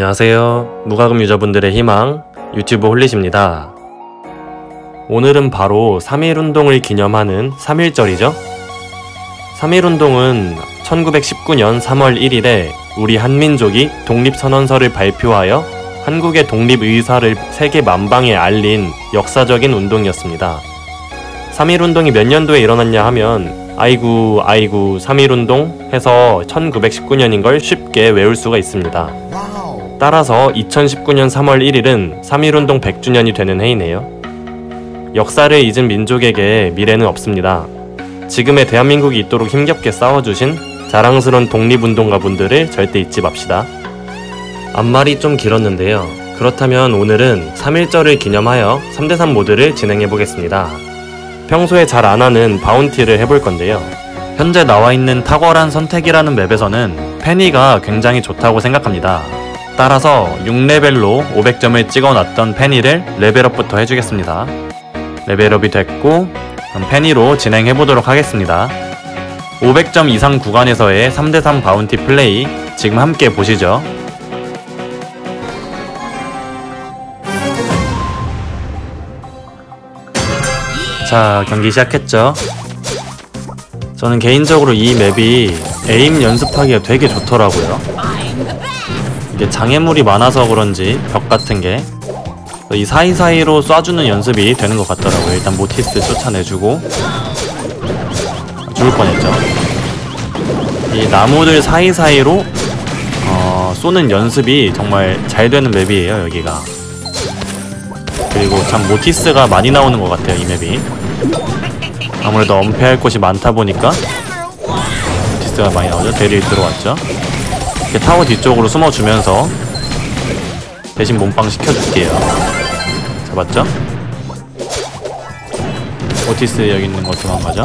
안녕하세요. 무과금 유저분들의 희망 유튜브 홀릿입니다. 오늘은 바로 3.1운동을 기념하는 3.1절이죠. 3.1운동은 1919년 3월 1일에 우리 한민족이 독립선언서를 발표하여 한국의 독립 의사를 세계 만방에 알린 역사적인 운동이었습니다. 3.1운동이 몇 년도에 일어났냐 하면 아이고 아이고 3.1운동 해서 1919년인 걸 쉽게 외울 수가 있습니다. 따라서 2019년 3월 1일은 3.1운동 100주년이 되는 해이네요. 역사를 잊은 민족에게 미래는 없습니다. 지금의 대한민국이 있도록 힘겹게 싸워주신 자랑스러운 독립운동가 분들을 절대 잊지 맙시다. 앞말이 좀 길었는데요. 그렇다면 오늘은 3.1절을 기념하여 3대3 모드를 진행해 보겠습니다. 평소에 잘 안 하는 바운티를 해볼 건데요. 현재 나와 있는 탁월한 선택이라는 맵에서는 페니가 굉장히 좋다고 생각합니다. 따라서 6레벨로 500점을 찍어놨던 페니를 레벨업부터 해주겠습니다. 레벨업이 됐고 페니로 진행해보도록 하겠습니다. 500점 이상 구간에서의 3대3 바운티 플레이 지금 함께 보시죠. 자 경기 시작했죠. 저는 개인적으로 이 맵이 에임 연습하기가 되게 좋더라고요. 이게 장애물이 많아서 그런지 벽 같은 게 이 사이사이로 쏴주는 연습이 되는 것 같더라고요. 일단 모티스 쫓아내주고 죽을 뻔했죠. 이 나무들 사이사이로 어, 쏘는 연습이 정말 잘 되는 맵이에요. 여기가 그리고 참 모티스가 많이 나오는 것 같아요. 이 맵이 아무래도 엄폐할 곳이 많다 보니까 모티스가 많이 나오죠. 대리 들어왔죠. 이렇게 타워 뒤쪽으로 숨어주면서 대신 몸빵 시켜줄게요. 잡았죠? 오티스 여기 있는 거 도망가죠?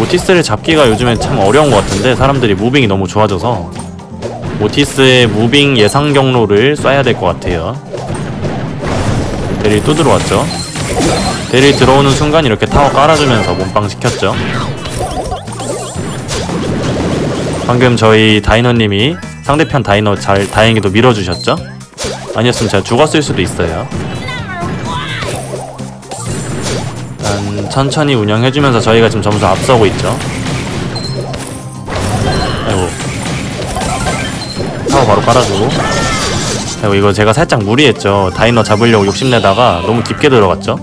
오티스를 잡기가 요즘에 참 어려운 것 같은데 사람들이 무빙이 너무 좋아져서 오티스의 무빙 예상 경로를 쏴야 될 것 같아요. 대리 또 들어왔죠? 대리 들어오는 순간 이렇게 타워 깔아주면서 몸빵 시켰죠. 방금 저희 다이너님이 상대편 다이너 잘 다행히도 밀어주셨죠? 아니었으면 제가 죽었을 수도 있어요. 일단 천천히 운영해주면서 저희가 지금 점수 앞서고 있죠. 아이고 타워 바로 깔아주고 아이고 이거 제가 살짝 무리했죠. 다이너 잡으려고 욕심내다가 너무 깊게 들어갔죠.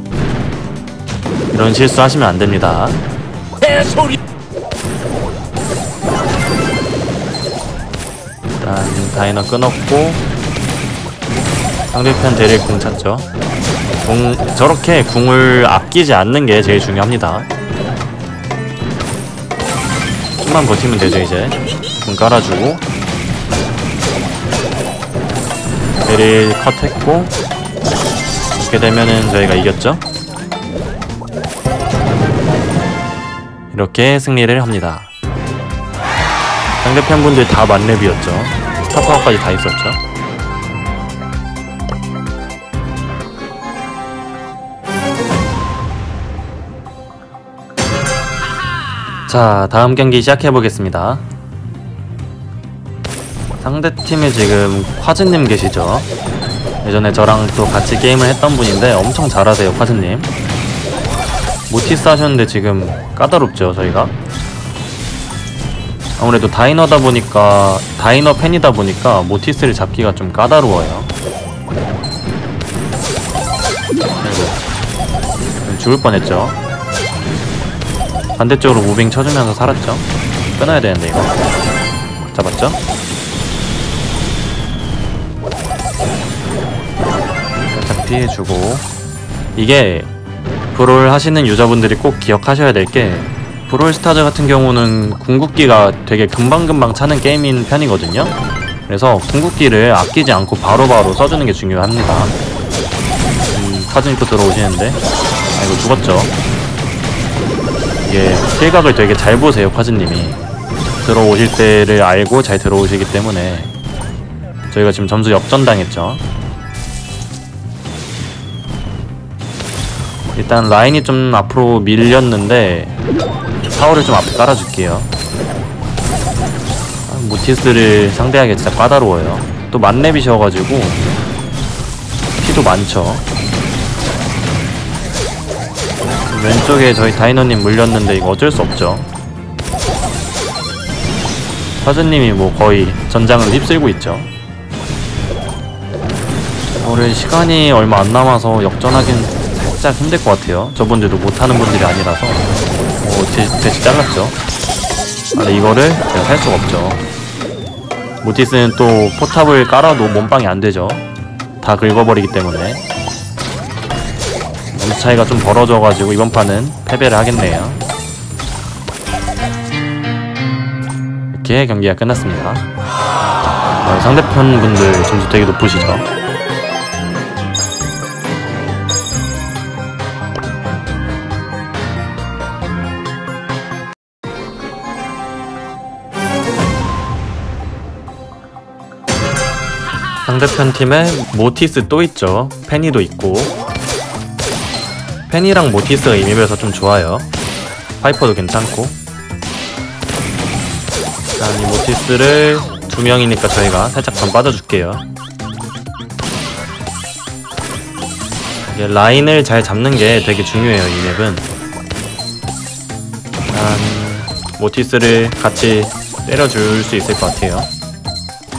이런 실수 하시면 안됩니다. 일단 다이너 끊었고. 상대편 대릴 궁 찾죠. 궁, 저렇게 궁을 아끼지 않는 게 제일 중요합니다. 좀만 버티면 되죠 이제. 궁 깔아주고. 대릴 컷했고. 이렇게 되면은 저희가 이겼죠? 이렇게 승리를 합니다 상대편 분들 다 만렙이었죠? 스타파워까지 다 있었죠? 자 다음 경기 시작해보겠습니다. 상대팀에 지금 콰즈님 계시죠? 예전에 저랑 또 같이 게임을 했던 분인데 엄청 잘하세요 콰즈님. 모티스 하셨는데 지금 까다롭죠 저희가 아무래도 다이너다 보니까 다이너 팬이다 보니까 모티스를 잡기가 좀 까다로워요. 아이고. 죽을 뻔했죠. 반대쪽으로 무빙 쳐주면서 살았죠. 끊어야 되는데 이거. 잡았죠? 살짝 피해주고. 이게 브롤 하시는 유저분들이 꼭 기억하셔야 될게 브롤스타즈 같은 경우는 궁극기가 되게 금방금방 차는 게임인 편이거든요. 그래서 궁극기를 아끼지 않고 바로바로 바로 써주는 게 중요합니다. 음, 카즈니코 들어오시는데. 아 이거 죽었죠. 이게 실각을 되게 잘 보세요 파즈님이. 들어오실 때를 알고 잘 들어오시기 때문에. 저희가 지금 점수 역전당했죠. 일단 라인이 좀 앞으로 밀렸는데 타워를 좀 앞에 깔아줄게요. 모티스를 상대하기 진짜 까다로워요. 또 만렙이셔가지고 피도 많죠. 왼쪽에 저희 다이너님 물렸는데 이거 어쩔 수 없죠. 화즈님이 뭐 거의 전장을 휩쓸고 있죠. 올해 시간이 얼마 안 남아서 역전하긴 살짝 힘들 것 같아요. 저분들도 못하는 분들이 아니라서 뭐 대, 대시 잘랐죠. 아, 이거를 제가 살 수가 없죠. 모티스는 또 포탑을 깔아도 몸빵이 안 되죠. 다 긁어버리기 때문에. 점수 차이가 좀 벌어져가지고 이번 판은 패배를 하겠네요. 이렇게 경기가 끝났습니다. 어, 상대편 분들 점수 되게 높으시죠 상대편 팀에 모티스 또 있죠. 페니도 있고. 페니랑 모티스가 이맵에서 좀 좋아요. 파이퍼도 괜찮고. 일단 이 모티스를 두 명이니까 저희가 살짝 좀 빠져줄게요. 이게 라인을 잘 잡는 게 되게 중요해요, 이 맵은. 일단 모티스를 같이 때려줄 수 있을 것 같아요.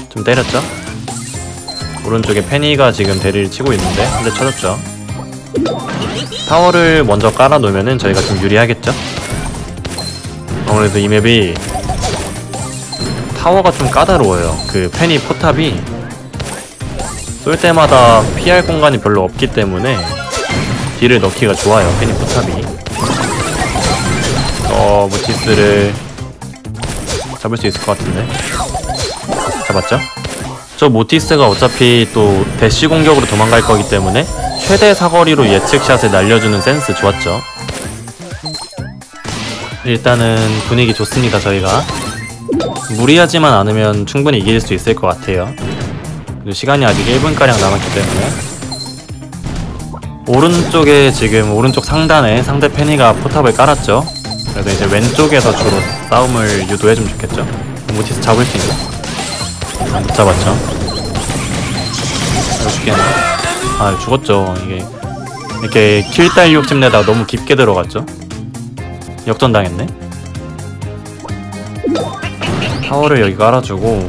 좀 때렸죠? 오른쪽에 페니가 지금 대리를 치고 있는데 한 대 쳐졌죠. 타워를 먼저 깔아놓으면 저희가 좀 유리하겠죠? 아무래도 이 맵이 타워가 좀 까다로워요. 그 페니 포탑이 쏠 때마다 피할 공간이 별로 없기 때문에 딜을 넣기가 좋아요 페니 포탑이. 어 모티스를 잡을 수 있을 것 같은데. 잡았죠? 저 모티스가 어차피 또 대시 공격으로 도망갈 거기 때문에 최대 사거리로 예측샷을 날려주는 센스 좋았죠. 일단은 분위기 좋습니다 저희가 무리하지만 않으면 충분히 이길 수 있을 것 같아요. 시간이 아직 1분가량 남았기 때문에 오른쪽에 지금 오른쪽 상단에 상대 페니가 포탑을 깔았죠. 그래서 이제 왼쪽에서 주로 싸움을 유도해주면 좋겠죠. 모티스 잡을 수 있나? 못 잡았죠. 이거 죽겠네. 아, 죽었죠. 이게. 이렇게 킬딸 욕심 내다가 너무 깊게 들어갔죠. 역전당했네. 타워를 여기 깔아주고.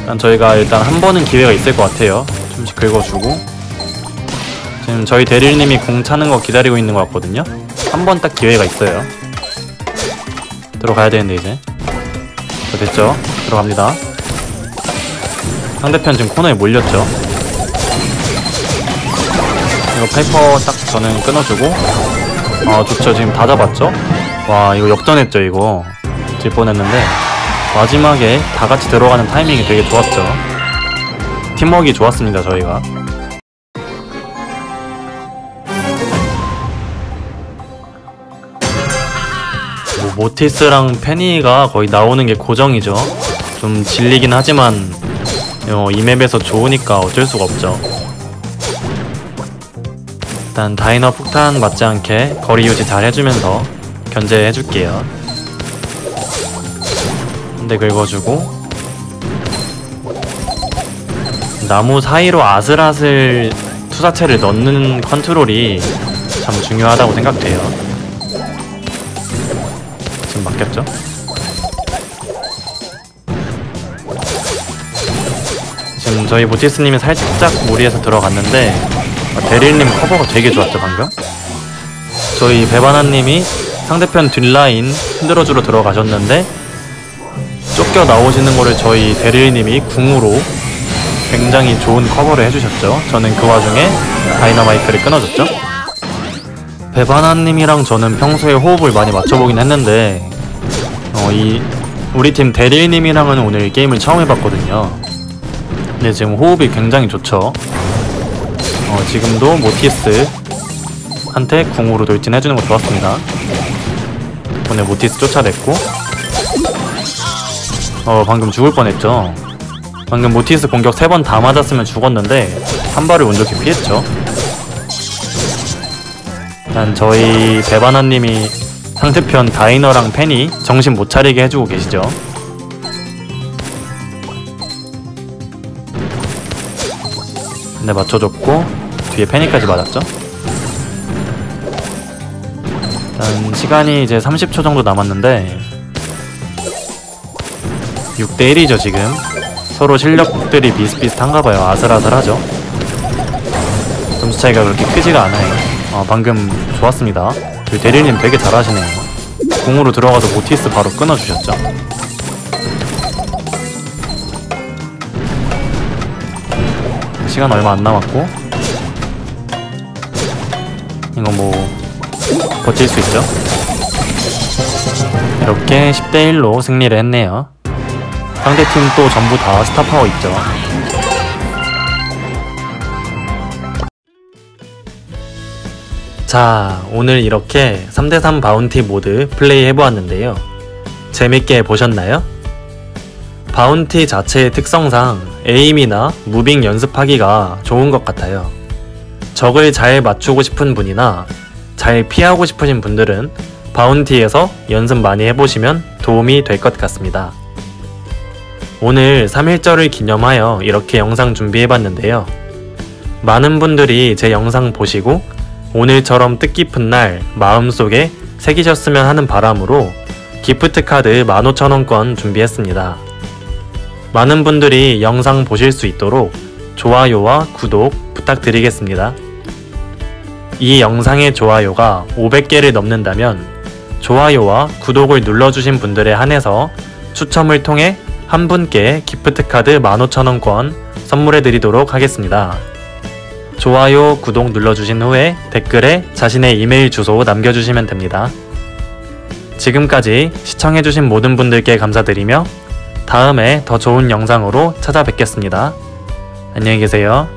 일단 저희가 일단 한 번은 기회가 있을 것 같아요. 좀씩 긁어주고. 지금 저희 대릴님이 공 차는 거 기다리고 있는 것 같거든요. 한 번 딱 기회가 있어요. 들어가야 되는데 이제. 됐죠? 들어갑니다. 상대편 지금 코너에 몰렸죠. 이거 파이퍼 딱 저는 끊어주고 아 좋죠 지금 다 잡았죠? 와 이거 역전했죠 이거 질 뻔했는데 마지막에 다 같이 들어가는 타이밍이 되게 좋았죠. 팀워크 좋았습니다 저희가. 뭐 모티스랑 페니가 거의 나오는 게 고정이죠. 좀 질리긴 하지만 어, 이 맵에서 좋으니까 어쩔 수가 없죠. 일단 다이너 폭탄 맞지 않게 거리 유지 잘 해주면서 견제해줄게요. 한 대 긁어주고 나무 사이로 아슬아슬 투사체를 넣는 컨트롤이 참 중요하다고 생각돼요. 지금 맡겼죠? 지금 저희 모티스님이 살짝 무리해서 들어갔는데 아, 대릴님 커버가 되게 좋았죠 방금? 저희 배바나님이 상대편 뒷라인 흔들어주러 들어가셨는데 쫓겨 나오시는 거를 저희 대릴님이 궁으로 굉장히 좋은 커버를 해주셨죠. 저는 그 와중에 다이너마이트를 끊어줬죠. 배바나님이랑 저는 평소에 호흡을 많이 맞춰보긴 했는데 어, 이 우리 팀 대릴님이랑은 오늘 게임을 처음 해봤거든요 근데 지금 호흡이 굉장히 좋죠. 어, 지금도 모티스 한테 궁으로 돌진해주는 거 좋았습니다. 오늘 모티스 쫓아냈고. 어 방금 죽을 뻔했죠. 방금 모티스 공격 3번 다 맞았으면 죽었는데 한 발을 운 좋게 피했죠. 일단 저희 배바나님이 상대편 다이너랑 팬이 정신 못 차리게 해주고 계시죠 네 맞춰줬고 뒤에 페니까지 맞았죠? 일단 시간이 이제 30초 정도 남았는데 6대1이죠 지금. 서로 실력들이 비슷비슷한가봐요. 아슬아슬하죠. 점수 차이가 그렇게 크지가 않아요. 어, 방금 좋았습니다. 그 대리님 되게 잘하시네요. 공으로 들어가서 모티스 바로 끊어주셨죠 시간 얼마 안 남았고. 이거 뭐 버틸 수 있죠? 이렇게 10대1로 승리를 했네요. 상대팀 또 전부 다 스타파워 있죠. 자 오늘 이렇게 3대3 바운티 모드 플레이 해보았는데요. 재밌게 보셨나요? 바운티 자체의 특성상 에임이나 무빙 연습하기가 좋은 것 같아요. 적을 잘 맞추고 싶은 분이나 잘 피하고 싶으신 분들은 바운티에서 연습 많이 해보시면 도움이 될 것 같습니다. 오늘 3일절을 기념하여 이렇게 영상 준비해봤는데요. 많은 분들이 제 영상 보시고 오늘처럼 뜻깊은 날 마음속에 새기셨으면 하는 바람으로 기프트 카드 15,000원권 준비했습니다. 많은 분들이 영상 보실 수 있도록 좋아요와 구독 부탁드리겠습니다. 이 영상의 좋아요가 500개를 넘는다면 좋아요와 구독을 눌러주신 분들에 한해서 추첨을 통해 한 분께 기프트카드 15,000원권 선물해드리도록 하겠습니다. 좋아요, 구독 눌러주신 후에 댓글에 자신의 이메일 주소 남겨주시면 됩니다. 지금까지 시청해주신 모든 분들께 감사드리며 다음에 더 좋은 영상으로 찾아뵙겠습니다. 안녕히 계세요.